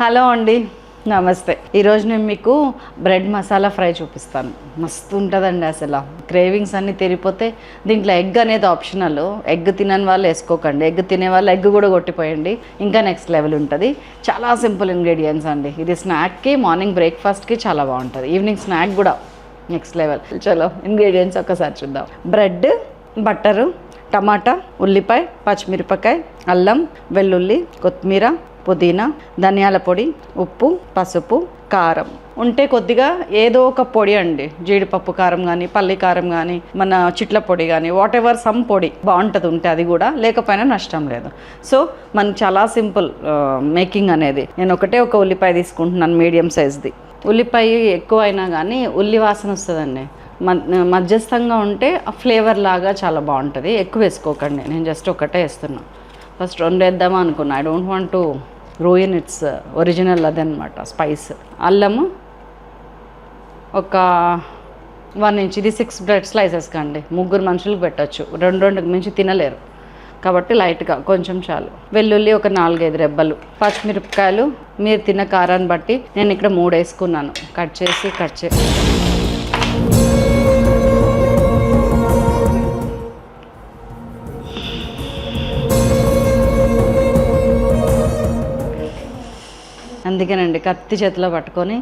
Hello అండి నమస్తే. ఈరోజు నేను మీకు బ్రెడ్ మసాలా ఫ్రై చూపిస్తాను. మస్తు ఉంటుందండి అసలు. క్రేవింగ్స్ అన్నీ తిరిగిపోతే దీంట్లో ఎగ్ అనేది ఆప్షనల్. ఎగ్ తినని వాళ్ళు వేసుకోకండి. ఎగ్ తినే వాళ్ళు ఎగ్ కూడా కొట్టిపోయండి. ఇంకా నెక్స్ట్ లెవెల్ ఉంటుంది. చాలా సింపుల్ ఇంగ్రీడియంట్స్ అండి. ఇది స్నాక్కి మార్నింగ్ బ్రేక్ఫాస్ట్కి చాలా బాగుంటుంది. ఈవినింగ్ స్నాక్ కూడా నెక్స్ట్ లెవెల్. చలో ఇంగ్రీడియంట్స్ ఒకసారి చూద్దాం. బ్రెడ్ బట్టరు టమాటా ఉల్లిపాయ పచ్చిమిరపకాయ అల్లం వెల్లుల్లి కొత్తిమీర పుదీనా ధనియాల పొడి ఉప్పు పసుపు కారం. ఉంటే కొద్దిగా ఏదో ఒక పొడి అండి. జీడిపప్పు కారం కానీ పల్లి కారం కానీ మన చిట్ల పొడి కానీ వాట్ ఎవర్ సమ్ పొడి బాగుంటుంది ఉంటే అది కూడా లేకపోయినా నష్టం లేదు. సో మనకు చాలా సింపుల్ మేకింగ్ అనేది. నేను ఒకటే ఒక ఉల్లిపాయ తీసుకుంటున్నాను మీడియం సైజ్ది. ఉల్లిపాయ ఎక్కువ అయినా కానీ ఉల్లి వాసన వస్తుందండి. మ- మధ్యస్థంగా ఉంటే ఆ ఫ్లేవర్ లాగా చాలా బాగుంటుంది. ఎక్కువ వేసుకోకండి. నేను జస్ట్ ఒకటే వేస్తున్నాను ఫస్ట్ రెండు వేద్దామా అనుకున్నా. I don't want to ruin its original అదనమాట స్పైస్. అల్లము ఒక వన్ ఇంచ్ ఇది సిక్స్ బ్రెడ్ స్లైసెస్ కండి. ముగ్గురు మనుషులకు పెట్టచ్చు. రెండు రెండు మించి తినలేరు. కాబట్టి లైట్గా కొంచెం చాలు. వెల్లుల్లి ఒక నాలుగైదు రెబ్బలు. పచ్చిమిరపకాయలు మీరు తిన్న కారాన్ని బట్టి నేను ఇక్కడ మూడు వేసుకున్నాను కట్ చేసి కట్ చేసి అందుకేనండి కత్తి చేతిలో పట్టుకొని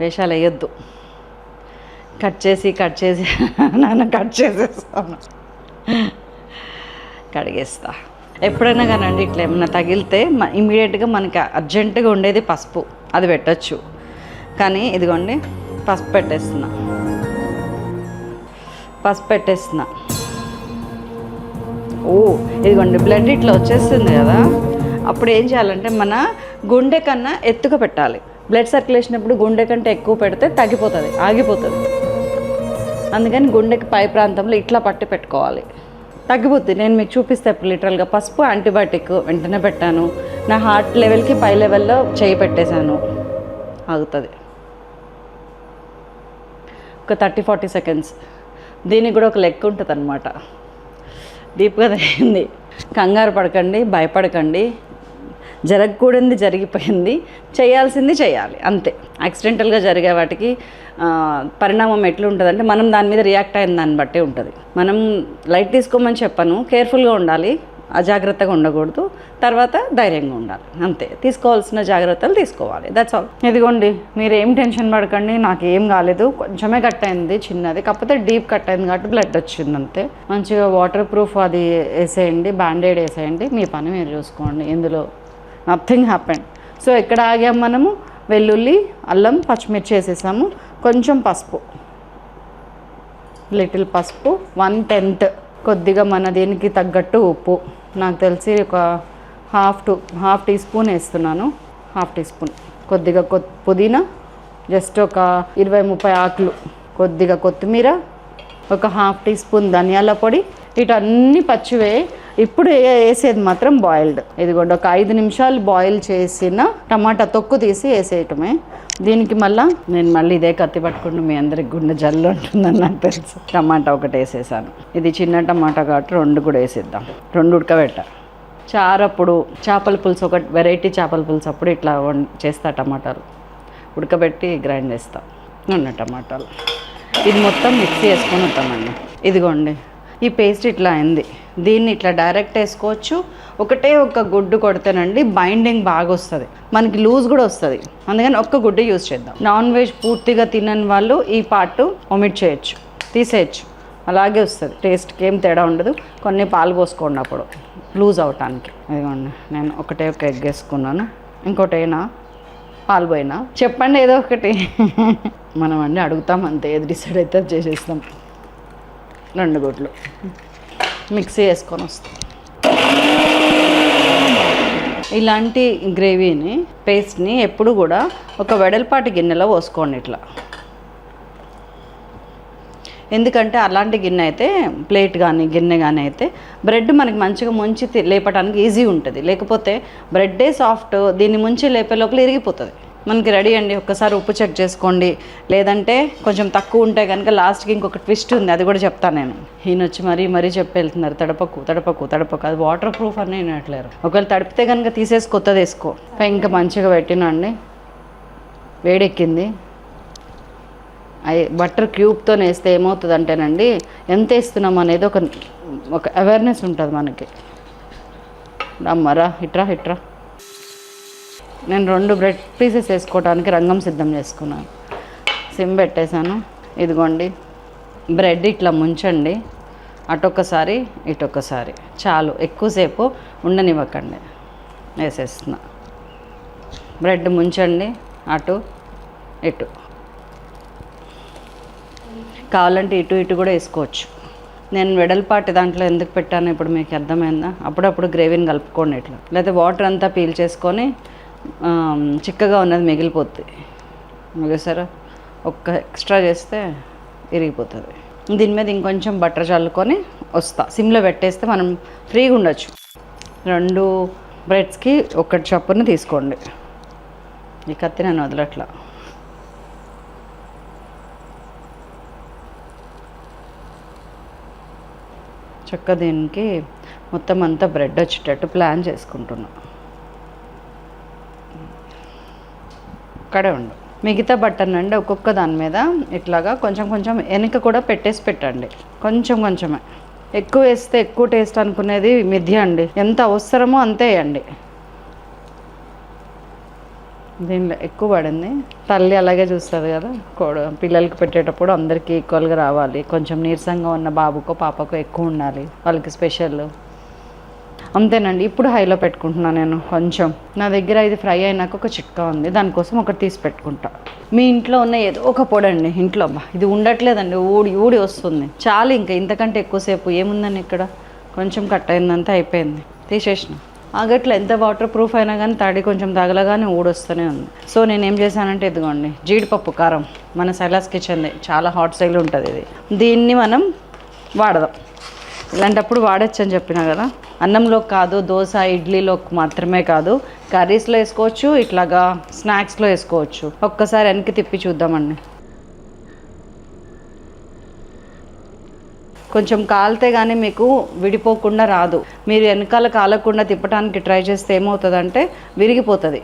వేషాలు వేయొద్దు. కట్ చేసి కట్ చేసి నన్ను కట్ చేసేస్తాను. కడిగేస్తా. ఎప్పుడైనా కానండి ఇట్లా ఏమైనా తగిలితే ఇమీడియట్గా మనకి అర్జెంటుగా ఉండేది పసుపు. అది పెట్టచ్చు. కానీ ఇదిగోండి పసుపు పెట్టేస్తున్నా. పసుపు పెట్టేస్తున్నా. ఓ ఇదిగోండి బ్లడ్ ఇట్లా వచ్చేస్తుంది కదా. అప్పుడు ఏం చేయాలంటే మన గుండె కన్నా ఎత్తుగా పెట్టాలి. బ్లడ్ సర్క్యులేషన్ అప్పుడు గుండె కంటే ఎక్కువ పెడితే తగ్గిపోతుంది ఆగిపోతుంది. అందుకని గుండెకి పై ప్రాంతంలో ఇట్లా పట్టి పెట్టుకోవాలి. తగ్గిపోతుంది నేను మీకు చూపిస్తే ఇప్పుడు లిటరల్గా పసుపు యాంటీబయాటిక్ వెంటనే పెట్టాను. నా హార్ట్ లెవెల్కి పై లెవెల్లో చేయి పెట్టేశాను. ఆగుతుంది. ఒక థర్టీ ఫార్టీ సెకండ్స్. దీనికి కూడా ఒక లెక్క ఉంటుంది అనమాట డీప్గా తగ్గింది కంగారు పడకండి భయపడకండి. జరగకూడదు జరిగిపోయింది. చేయాల్సింది చేయాలి అంతే. యాక్సిడెంటల్గా జరిగే వాటికి పరిణామం ఎట్లుంటుందంటే మనం దాని మీద రియాక్ట్ అయిన దాన్ని బట్టి ఉంటుంది. మనం లైట్ తీసుకోమని చెప్పను కేర్ఫుల్గా ఉండాలి అజాగ్రత్తగా ఉండకూడదు తర్వాత ధైర్యంగా ఉండాలి అంతే. తీసుకోవాల్సిన జాగ్రత్తలు తీసుకోవాలి దట్స్ ఆల్ ఇదిగోండి మీరు ఏం టెన్షన్ పడకండి నాకు ఏం కాలేదు కొంచెమే కట్ అయింది చిన్నది కాకపోతే డీప్ కట్ అయింది కాబట్టి బ్లడ్ వచ్చింది అంతే. మంచిగా వాటర్ ప్రూఫ్ అది వేసేయండి బ్యాండేడ్ వేసేయండి మీ పని మీరు చూసుకోండి ఇందులో నథింగ్ హ్యాపెండ్ సో ఎక్కడ ఆగాం మనము? వెల్లుల్లి అల్లం పచ్చిమిర్చి వేసేసాము. కొంచెం పసుపు. లిటిల్ పసుపు. వన్ టెన్త్ కొద్దిగా మన దీనికి తగ్గట్టు ఉప్పు. నాకు తెలిసి ఒక half to half teaspoon వేస్తున్నాను. హాఫ్ టీ స్పూన్ కొద్దిగా కొ పుదీనా జస్ట్ ఒక ఇరవై ముప్పై ఆకులు. కొద్దిగా కొత్తిమీర ఒక హాఫ్ టీ స్పూన్ ధనియాల పొడి. వీటన్నీ పచ్చివే ఇప్పుడు వేసేది మాత్రం బాయిల్డ్ ఇదిగోండి ఒక ఐదు నిమిషాలు బాయిల్ చేసిన టమాటా తొక్కు తీసి వేసేయటమే. దీనికి మళ్ళా నేను మళ్ళీ ఇదే కత్తి పట్టుకుంటూ మీ అందరికి గుండె జల్లు ఉంటుందని నాకు తెలుసు. టమాటా ఒకటి వేసేసాను. ఇది చిన్న టమాటా కాబట్టి రెండు కూడా వేసేద్దాం. రెండు ఉడకబెట్ట. చారప్పుడు చేపల పులుసు ఒక వెరైటీ చేపల పులుసు అప్పుడు ఇట్లా వం- చేస్తా టమాటాలు. ఉడకబెట్టి గ్రైండ్ చేస్తా. ఉన్న టమాటాలు. ఇది మొత్తం మిక్సీ వేసుకొని ఉంటామండి ఇదిగోండి ఈ పేస్ట్ ఇట్లా అయింది. దీన్ని ఇట్లా డైరెక్ట్ వేసుకోవచ్చు. ఒకటే ఒక గుడ్డు కొడితేనండి బైండింగ్ బాగా వస్తుంది మనకి లూజ్ కూడా వస్తుంది. అందుకని ఒక్క గుడ్డు యూజ్ చేద్దాం. నాన్ వెజ్ పూర్తిగా తినని వాళ్ళు ఈ పార్ట్ ఒమిట్ చేయొచ్చు. తీసేయచ్చు. అలాగే వస్తుంది. టేస్ట్కి ఏం తేడా ఉండదు. కొన్ని పాలు పోసుకోండి అప్పుడు. లూజ్ అవటానికి. ఇదిగోండి. నేను ఒకటే ఒక ఎగ్ వేసుకున్నాను. ఇంకోటైనా పాలు పోయినా. చెప్పండి ఏదో ఒకటి. మనం అన్నీ అడుగుతాం అంతే. ఏది డిసైడ్ అయితే చేసేస్తాం. రెండు గుడ్లు. మిక్సీ వేసుకొని వస్తాం. ఇలాంటి గ్రేవీని పేస్ట్ని ఎప్పుడు కూడా ఒక వెడల్పాటి గిన్నెలో పోసుకోండి ఇట్లా. ఎందుకంటే అలాంటి గిన్నె అయితే ప్లేట్ కానీ గిన్నె కానీ అయితే బ్రెడ్ మనకి మంచిగా ముంచి లేపడానికి ఈజీ ఉంటుంది. లేకపోతే బ్రెడ్డే సాఫ్ట్ దీన్ని ముంచి లేపే లోపల ఇరిగిపోతుంది. మనకి రెడీ అండి ఒక్కసారి ఉప్పు చెక్ చేసుకోండి. లేదంటే కొంచెం తక్కువ ఉంటే కనుక లాస్ట్కి ఇంకొక ట్విస్ట్ ఉంది అది కూడా చెప్తాను నేను. ఈయన వచ్చి మరీ మరీ చెప్పి వెళ్తున్నారు తడపకు తడపకు తడపకు. అది వాటర్ ప్రూఫ్ అని వినట్లేరు ఒకవేళ తడిపితే కనుక తీసేసి కొత్తది వేసుకో. ఇంకా మంచిగా పెట్టినండి వేడెక్కింది. అయి బటర్ క్యూబ్తో వేస్తే ఏమవుతుంది అంటేనండి ఎంత వేస్తున్నాం అనేది ఒక ఒక అవేర్నెస్ ఉంటుంది మనకి. రమ్మరా ఇట్రా ఇట్రా. నేను రెండు బ్రెడ్ పీసెస్ వేసుకోవడానికి రంగం సిద్ధం చేసుకున్నాను. సిమ్ పెట్టేశాను. ఇదిగోండి. బ్రెడ్ ఇట్లా ముంచండి. అటొక్కసారి ఇటొక్కసారి. చాలు. ఎక్కువసేపు ఉండనివ్వకండి. వేసేస్తున్నా. బ్రెడ్ ముంచండి. అటు ఇటు. కావాలంటే ఇటు ఇటు కూడా వేసుకోవచ్చు. నేను వెడల్పాటి దాంట్లో ఎందుకు పెట్టాను ఇప్పుడు మీకు అర్థమైందా? అప్పుడప్పుడు గ్రేవీని కలుపుకోండి ఇట్లా. లేకపోతే వాటర్ అంతా పీల్ చేసుకొని చిక్కగా ఉన్నది మిగిలిపోద్ది మిగిలిసారా ఒక్క ఎక్స్ట్రా చేస్తే ఇరిగిపోతుంది. దీని మీద ఇంకొంచెం బటర్ చల్లుకొని వస్తా. సిమ్లో పెట్టేస్తే మనం ఫ్రీగా ఉండొచ్చు. రెండు బ్రెడ్స్కి ఒకటి చప్పున తీసుకోండి. ఈ కత్తి నేను వదలట్లా. చక్క దీనికి మొత్తం అంతా బ్రెడ్ వచ్చేటట్టు ప్లాన్ చేసుకుంటున్నాను అక్కడే ఉండు. మిగతా బట్టన్ అండి ఒక్కొక్క దాని మీద ఇట్లాగా కొంచెం కొంచెం వెనక కూడా పెట్టేసి పెట్టండి. కొంచెం కొంచెమే. ఎక్కువ వేస్తే ఎక్కువ టేస్ట్ అనుకునేది మిథ్య అండి. ఎంత అవసరమో అంతే వేయండి. దీనిలో ఎక్కువ పడింది. తల్లి అలాగే చూస్తుంది కదా. కోడ పిల్లలకి పెట్టేటప్పుడు అందరికీ ఈక్వల్గా రావాలి. కొంచెం నీరసంగా ఉన్న బాబుకో పాపకో ఎక్కువ ఉండాలి. వాళ్ళకి స్పెషల్ అంతేనండి ఇప్పుడు హైలో పెట్టుకుంటున్నాను నేను కొంచెం. నా దగ్గర ఇది ఫ్రై అయినాక ఒక చిట్కా ఉంది దానికోసం ఒకటి తీసి పెట్టుకుంటా. మీ ఇంట్లో ఉన్న ఏదో ఒక పొడి అండి ఇంట్లో అబ్బా ఇది ఉండట్లేదండి ఊడి ఊడి వస్తుంది. చాలు ఇంకా ఇంతకంటే ఎక్కువసేపు ఏముందండి ఇక్కడ? కొంచెం కట్ అయిందంతా అయిపోయింది తీసేసిన. ఆగట్లో ఎంత వాటర్ ప్రూఫ్ అయినా కానీ తడి కొంచెం తగలగానే ఊడొస్తూనే ఉంది. సో నేను ఏం చేశానంటే ఇదిగోండి జీడిపప్పు కారం. మన సైలాస్ కిచెన్ది చాలా హాట్ సైల్ ఉంటుంది ఇది. దీన్ని మనం వాడదాం. ఇలాంటప్పుడు వాడచ్చు అని చెప్పిన కదా. అన్నంలో కాదు దోశ ఇడ్లీలో మాత్రమే కాదు. కర్రీస్లో వేసుకోవచ్చు ఇట్లాగా స్నాక్స్లో వేసుకోవచ్చు. ఒక్కసారి వెనక్కి తిప్పి చూద్దామండి. కొంచెం కాలితే కానీ మీకు విడిపోకుండా రాదు. మీరు వెనకాల కాలకుండా తిప్పడానికి ట్రై చేస్తే ఏమవుతుందంటే విరిగిపోతుంది.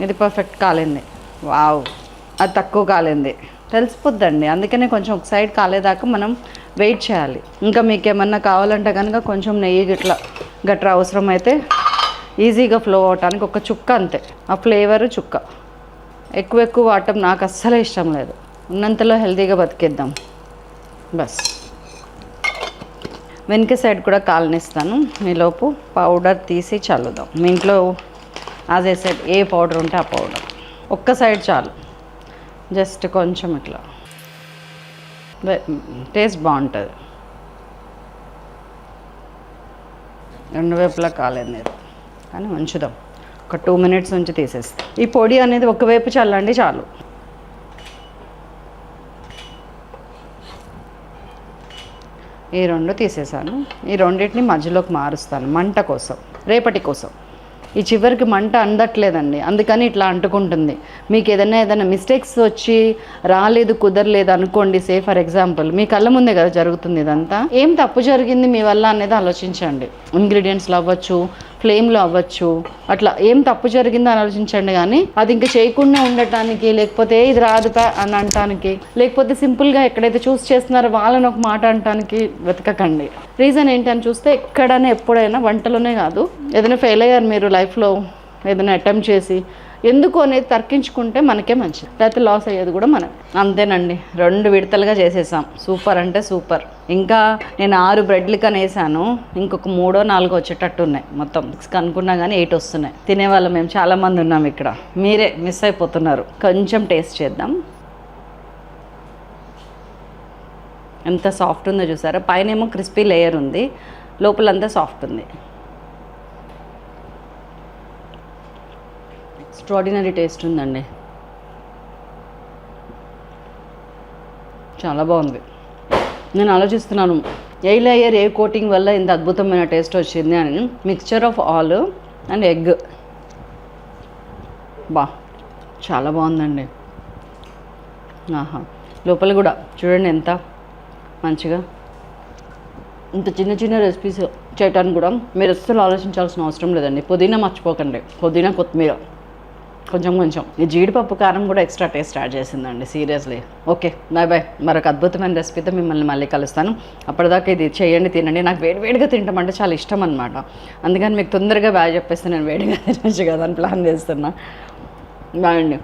ఇది పర్ఫెక్ట్ కాలింది. వావ్! అది తక్కువ కాలింది. తెలిసిపోద్దండి. అందుకనే కొంచెం ఒక సైడ్ కాలేదాకా మనం వెయిట్ చేయాలి. ఇంకా మీకు ఏమన్నా కావాలంటే కనుక కొంచెం నెయ్యి గిట్లా గట్రా అవసరమైతే ఈజీగా ఫ్లో అవటానికి ఒక చుక్క అంతే. ఆ ఫ్లేవర్ చుక్క. ఎక్కువ ఎక్కువ వాడటం నాకు అస్సలే ఇష్టం లేదు. ఉన్నంతలో హెల్తీగా బతికేద్దాం. బస్. వెనక సైడ్ కూడా కాలనిస్తాను. ఈలోపు పౌడర్ తీసి చల్లుదాం. మీ ఇంట్లో as a side a powder ఉంటే ఆ పౌడర్. ఒక్క సైడ్ చాలు. జస్ట్ కొంచెం ఇట్లా. టేస్ట్ బాగుంటుంది. రెండు వైపులా కాలేదు కానీ ఉంచుదాం. ఒక టూ మినిట్స్ నుంచి తీసేస్తాం. ఈ పొడి అనేది ఒకవైపు చల్లండి చాలు. ఈ రెండు తీసేసాను. ఈ రెండింటిని మధ్యలోకి మారుస్తాను మంట కోసం రేపటి కోసం. ఈ చివరికి మంట అందట్లేదండి. అందుకని ఇట్లా అంటుకుంటుంది. మీకు ఏదైనా ఏదైనా మిస్టేక్స్ వచ్చి రాలేదు కుదరలేదు అనుకోండి సే ఫర్ ఎగ్జాంపుల్ మీ కళ్ళ ముందే కదా జరుగుతుంది ఇదంతా? ఏం తప్పు జరిగింది మీ వల్ల అనేది ఆలోచించండి. ఇంగ్రీడియంట్స్లో అవ్వచ్చు ఫ్లేమ్లో అవ్వచ్చు. అట్లా ఏం తప్పు జరిగిందో అని ఆలోచించండి కానీ అది ఇంకా చేయకుండా ఉండటానికి లేకపోతే ఇది రాదు అని అనటానికి లేకపోతే సింపుల్గా ఎక్కడైతే చూస్ చేస్తున్నారో వాళ్ళని ఒక మాట అనటానికి వెతకకండి. రీజన్ ఏంటని చూస్తే ఎక్కడైనా ఎప్పుడైనా వంటలోనే కాదు. ఏదైనా ఫెయిల్ అయ్యారు మీరు లైఫ్లో ఏదైనా అటెంప్ట్ చేసి ఎందుకు అనేది తర్కించుకుంటే మనకే మంచిది. లేకపోతే లాస్ అయ్యేది కూడా మనం అంతేనండి. రెండు విడతలుగా చేసేసాం. సూపర్ అంటే సూపర్. ఇంకా నేను ఆరు బ్రెడ్లు కనేసాను. వేసాను ఇంకొక మూడో నాలుగో వచ్చేటట్టు ఉన్నాయి. మొత్తం సిక్స్ అనుకున్నా కానీ ఎయిట్ వస్తున్నాయి. తినేవాళ్ళం మేము. చాలామంది ఉన్నాం ఇక్కడ. మీరే మిస్ అయిపోతున్నారు. కొంచెం టేస్ట్ చేద్దాం. ఎంత సాఫ్ట్ ఉందో చూసారా? పైన ఏమో క్రిస్పీ లేయర్ ఉంది. లోపలంతా సాఫ్ట్ ఉంది. ఎక్స్ట్రాడినరీ టేస్ట్ ఉందండి. చాలా బాగుంది. నేను ఆలోచిస్తున్నాను ఏ లేయర్ ఏ కోటింగ్ వల్ల ఇంత అద్భుతమైన టేస్ట్ వచ్చింది అని. Mixture of all and egg. బా చాలా బాగుందండి. ఆహా లోపల కూడా చూడండి ఎంత మంచిగా. ఇంత చిన్న చిన్న రెసిపీస్ చేయడానికి కూడా మీరు అస్సలు ఆలోచించాల్సిన అవసరం లేదండి. పుదీనా మర్చిపోకండి. పుదీనా కొత్తిమీర. కొంచెం కొంచెం. ఈ జీడిపప్పు కారం కూడా ఎక్స్ట్రా టేస్ట్ యాడ్ చేసిందండి సీరియస్లీ. Okay bye bye. మరొక అద్భుతమైన రెసిపీతో మిమ్మల్ని మళ్ళీ కలుస్తాను. అప్పటిదాకా ఇది చేయండి తినండి. నాకు వేడి వేడిగా అంటే చాలా ఇష్టం అనమాట అందుకని మీకు తొందరగా బాగా చెప్పేస్తే నేను వేడిగా తినచ్చు కదా అని ప్లాన్ చేస్తున్నా. బాగుండి